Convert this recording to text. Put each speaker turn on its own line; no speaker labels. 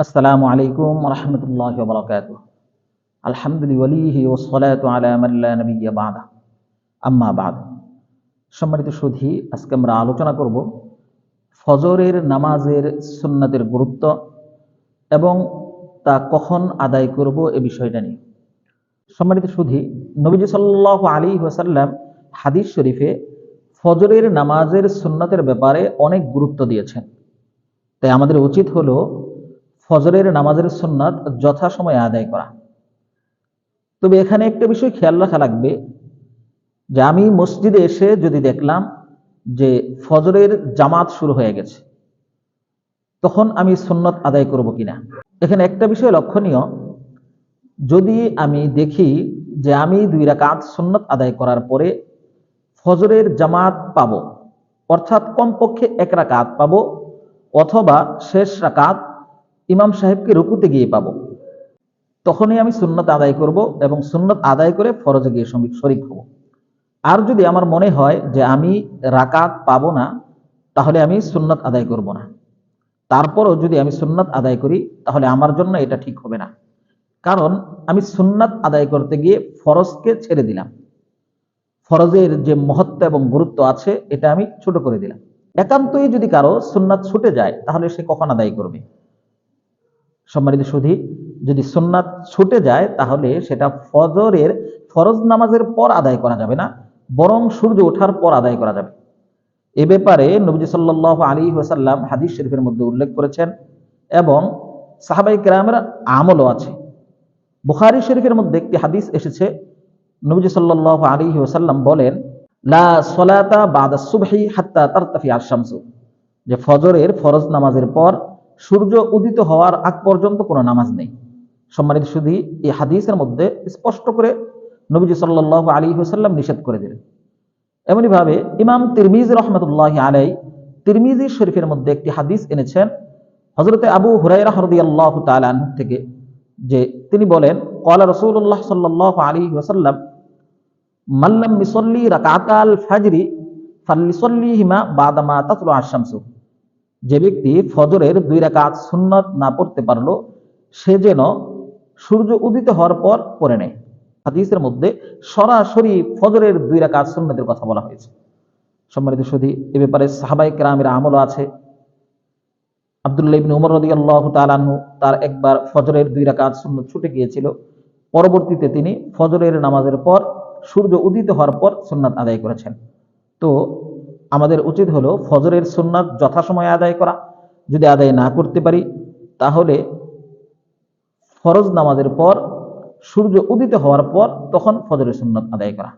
আসসালামু আলাইকুম রহমতুল্লাহ বরকাত আলহামদুলিল্লাহ ওসলাত আলা মাল্লা নবিয়া বাদা। আম্মা বাদ। সম্মানিত সুধী, আজকে আমরা আলোচনা করব ফজরের নামাজের সুন্নাতের গুরুত্ব এবং তা কখন আদায় করব এ বিষয়টা নিয়ে। সম্মানিত সুধী, নবীজি সাল্লাহ আলী ওয়াসাল্লাম হাদিস শরীফে ফজরের নামাজের সুন্নাতের ব্যাপারে অনেক গুরুত্ব দিয়েছেন। তাই আমাদের উচিত হলো ফজরের নামাজের সুন্নাত যথাসময়ে আদায় করা। তবে এখানে একটা বিষয় খেয়াল রাখা লাগবে যে আমি মসজিদে এসে যদি দেখলাম যে ফজরের জামাত শুরু হয়ে গেছে, তখন আমি সুন্নত আদায় করব কিনা? এখানে একটা বিষয় লক্ষণীয়, যদি আমি দেখি যে আমি দুই রাকাত সুন্নত আদায় করার পরে ফজরের জামাত পাবো, অর্থাৎ কমপক্ষে এক রাকাত পাবো অথবা শেষ রাকাত ইমাম সাহেবকে রুকুতে গিয়ে পাবো। তখনই আমি সুন্নত আদায় করব এবং সুন্নত আদায় করে ফরজে গিয়ে শরিক হব। আর যদি আমার মনে হয় যে আমি রাকাত পাবো না, তাহলে আমি সুন্নত আদায় করব না। তারপরও যদি আমি সুন্নত আদায় করি, তাহলে আমার জন্য এটা ঠিক হবে না। কারণ আমি সুন্নাত আদায় করতে গিয়ে ফরজকে ছেড়ে দিলাম। ফরজের যে মহত্ব এবং গুরুত্ব আছে, এটা আমি ছোট করে দিলাম। একান্তই যদি কারও সুন্নাত ছুটে যায়, তাহলে সে কখন আদায় করবে? সম্মানিত সুধী, যদি সুন্নাত ছুটে যায়, তাহলে সেটা ফজরের ফরজ নামাজের পর আদায় করা যাবে না, বরং সূর্য ওঠার পর আদায় করা যাবে। এ ব্যাপারে নবজি সাল্লাহ আলী ওসাল্লাম হাদিস শরীফের মধ্যে উল্লেখ করেছেন এবং সাহাবাই কেরামের আমলও আছে। বুখারি শরীফের মধ্যে একটি হাদিস এসেছে, নবজি সাল্লাহ আলী ওসাল্লাম বলেন, লা বাদা হাত্তা তারতাফি আশামসু যে ফজরের ফরজ নামাজের পর সূর্য উদিত হওয়ার আগ পর্যন্ত কোনো নামাজ নেই। সম্মানিত শুধু এই হাদিসের মধ্যে স্পষ্ট করে নবীজি সাল্লাহ আলী হুসাল্লাম নিষেধ করে দিলেন। এমনিভাবে ইমাম তিরমিজ রহমতুল্লাহ আলাই তিরমিজি শরীফের মধ্যে একটি হাদিস এনেছেন হজরতে আবু হুরাই হরদি আল্লাহ তালান থেকে, যে তিনি বলেন কলা রসুল্লাহ সাল্লাহ আলী ওসাল্লাম মাল্লাম মিসল্লি রাকাতাল ফাজরি ফাল্লিসল্লি হিমা বাদামা তাতলো আশামসু যে ব্যক্তি ফজরের দুই রাকাত সুন্নত না পড়তে পারল, সে যেন সূর্য উদিত হওয়ার পর পড়ে নেয়। হাদিসের মধ্যে সরাসরি ফজরের দুই রাকাত সুন্নতের কথা বলা হয়েছে। সম্মানিত সুধী এ ব্যাপারে সাহাবাই কেরামের আমলও আছে। আবদুল্লাহ ইবনে উমর তার একবার ফজরের দুই সুন্নত ছুটে গিয়েছিল। পরবর্তীতে তিনি ফজরের নামাজের পর সূর্য উদিত হওয়ার পর সুন্নাত আদায় করেছেন। তো আমাদের উচিত হলো ফজরের সুন্নাত যথাসময়ে আদায় করা। যদি আদায় না করতে পারি, তাহলে ফরজ নামাজের পর, সূর্য উদিত হওয়ার পর তখন ফজরের সুন্নাত আদায় করা।